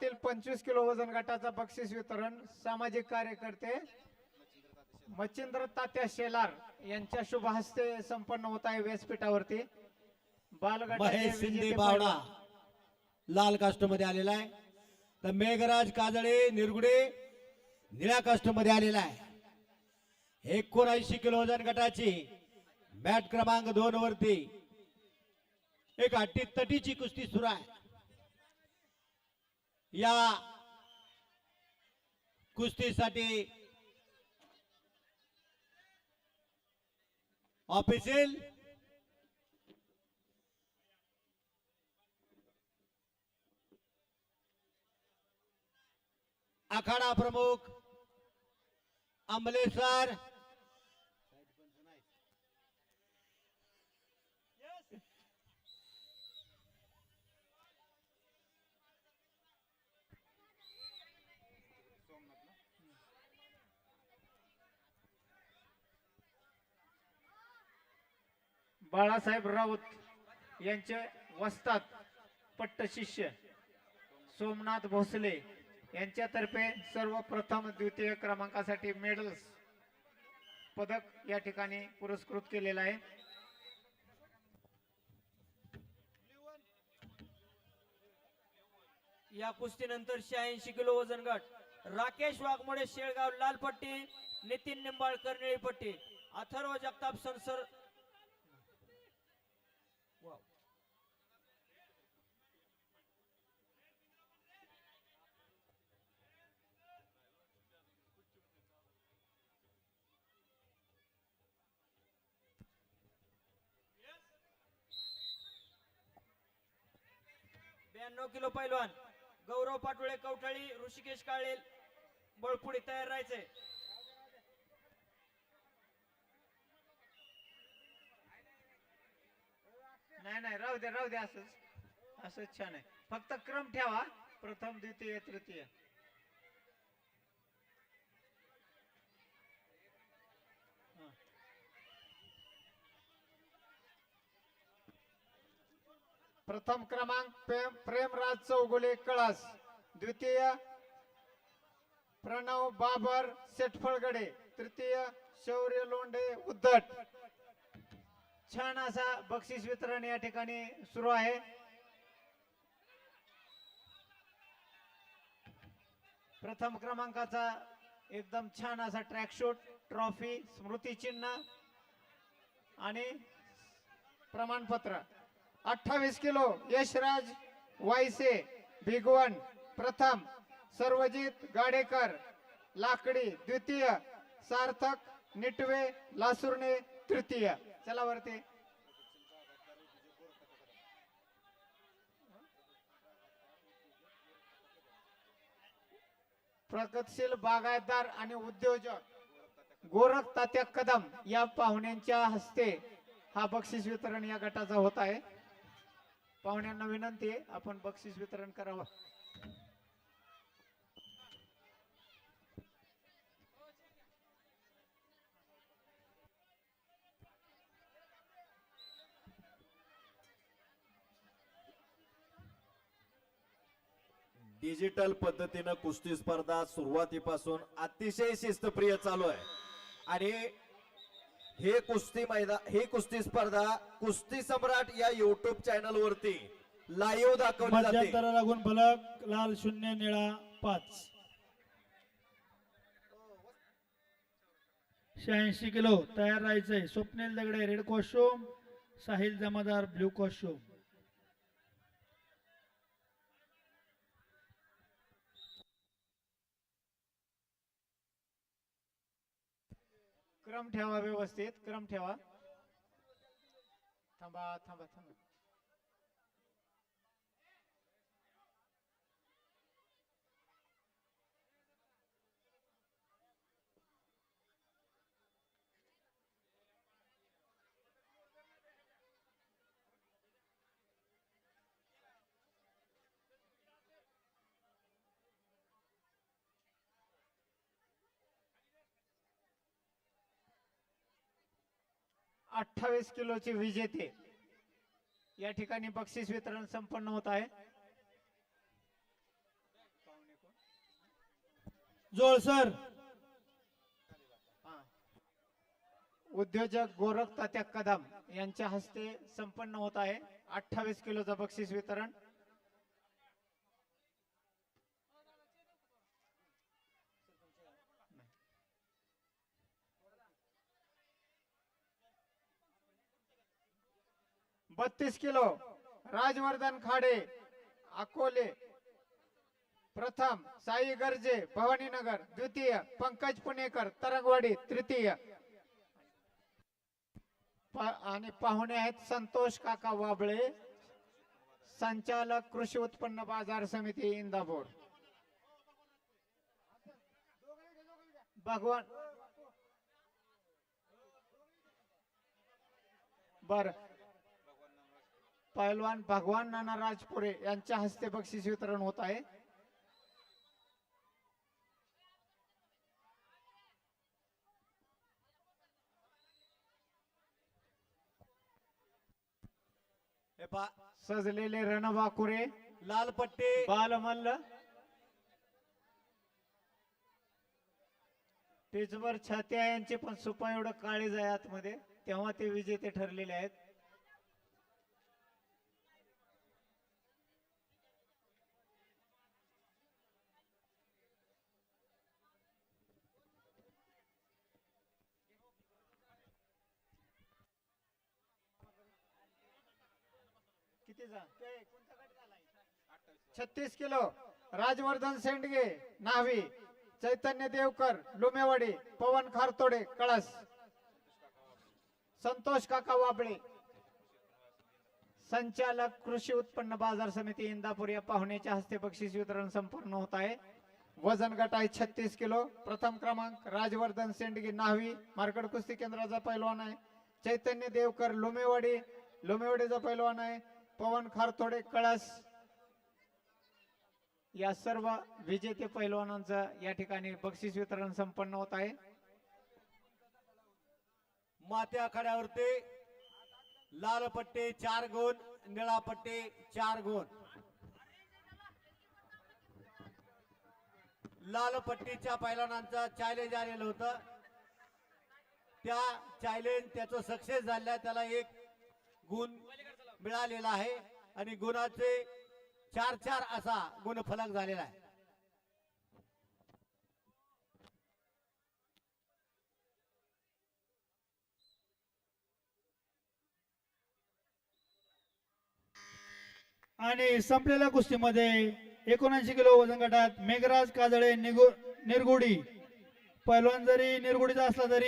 तील पंचवीस किलो वजन गटाचा बक्षीस वितरण सामाजिक कार्यकर्ते मच्छिंद्र तात्या शेलार यांच्या शुभ हस्ते संपन्न होत आहे व्यासपीठावरती. बालगटाचे बावडा. लाल कास्टमध्ये आलेला आहे. तर मेघराज काजळे निरगुडे निळ्या कास्टमध्ये आलेला आहे. एकोणऐंशी किलो वजन गटाची मॅट क्रमांक दोन वरती एक अट्टी तटीची कुस्ती सुरू आहे. या कुस्तीसाठी ऑफिशियल आखाडा प्रमुख अंबलेश्वर बाळासाहेब राऊत यांचे वस्तात पट्ट शिष्य सोमनाथ भोसले यांच्यातर्फे सर्वप्रथम द्वितीय क्रमांकासाठी मेडल्स पदक या ठिकाणी पुरस्कृत केलेलं आहे. या कुस्तीनंतर शहाऐंशी किलो वजन गट. राकेश वाघमोडे शेळगाव लाल पट्टी नितीन निंबाळकर निळीपट्टी अथर्व जगताप संसर ब्याण्णव किलो पैलवान. गौरव पाटोळे कवठाळी ऋषिकेश काळे बळपुडी तयार राहायचे. नाही नाही राहू द्या राहू द्या असंच. असंच छान आहे. फक्त क्रम ठेवा. प्रथम द्वितीय तृतीय. प्रथम क्रमांक प्रेम प्रेमराज चौगुले कळस. द्वितीय प्रणव बाबर सेटफळगडे. तृतीय शौर्य लोंढे उद्धट. छान असा बक्षीस वितरण या ठिकाणी सुरू आहे. प्रथम क्रमांकाचा एकदम छान असा ट्रॅकशूट ट्रॉफी स्मृती चिन्ह आणि प्रमाणपत्र. अठ्ठावीस किलो यशराज वायसे भिगवण प्रथम सर्वजित गाडेकर लाकडी द्वितीय सार्थक निटवे लासुर्णे तृतीय. चला वरती. प्रगतशील बागायतदार आणि उद्योजक गोरख तात्या कदम या पाहुण्यांच्या हस्ते हा बक्षीस वितरण या गटाचा होत आहे. पाहुण्यांना विनंती आहे आपण बक्षीस वितरण करावं. डिजिटल पद्धतीनं कुस्ती स्पर्धा सुरुवातीपासून अतिशय शिस्तप्रिय चालू आहे. आणि हे कुस्ती मैदान हे कुस्ती स्पर्धा कुस्ती सम्राट या युट्यूब चॅनल वरती लाईव्ह दाखवली जाते. मध्यंतरा लागून फलक लाल शून्य निळा पाच. शहाऐंशी किलो तयार राहायचंय. Swapnil Dagade red costume Sahil Jamadar blue costume क्रम ठेवा व्यवस्थित क्रम ठेवा. थांबा थांबा थांबा. अठ्ठावीस किलोचे विजेते या ठिकाणी बक्षीस वितरण संपन्न होत आहे. जोळसर उद्योजक गोरख तात्या कदम यांच्या हस्ते संपन्न होत आहे. अठ्ठावीस किलोचं बक्षीस वितरण. बत्तीस किलो राजवर्धन खाडे अकोले. प्रथम साई गर्जे भवानीनगर. द्वितीय पंकज पुणेकर तरंगवाडी. तृतीय. आणि पाहुणे आहेत संतोष काका वाबळे संचालक कृषी उत्पन्न बाजार समिती इंदापूर. भगवान. बर. पैलवान भगवान नाना राजपुरे यांच्या हस्ते बक्षीस वितरण होत आहे. सजलेले रणबाकुरे लाल पट्टी बालमल्ल टिचवर छात्या यांचे पण सुपा एवढं काळीज आहे आतमध्ये तेव्हा ते विजेते ठरलेले आहेत. छत्तीस किलो. राजवर्धन सेंडगे नावी चैतन्य देवकर लुमेवाडी पवन खारतोडे कळस. संतोष काका वाबळे. संचालक कृषी उत्पन्न बाजार समिती इंदापूर या पाहुण्याच्या हस्ते बक्षीस वितरण संपन्न होत आहे. वजन गट आहे छत्तीस किलो. प्रथम क्रमांक राजवर्धन सेंडगे नावी मार्कड कुस्ती केंद्राचा पैलवान आहे. चैतन्य देवकर लुमेवाडी. लुमेवाडीचा पैलवान आहे. पवन खारतोडे कळस या सर्व विजेते पैलवानांचं या ठिकाणी बक्षीस वितरण संपन्न होत आहे. मात्या आखाड्यावरती लाल पट्टे चार गुण निळा पट्टे चार गुण. लाल पट्टीच्या पैलवानांचं चॅलेंज आलेलं होतं. त्या चॅलेंज त्याचं सक्सेस झालं त्याला एक गुण मिळालेला आहे आणि गुणाचे चार चार असा गुणफलक झालेला आहे. आणि संपलेल्या कुस्तीमध्ये एकोणऐंशी किलो वजन गटात मेघराज काजळे निगु निरगुडी. पैलवान जरी निरगुडीचा असला तरी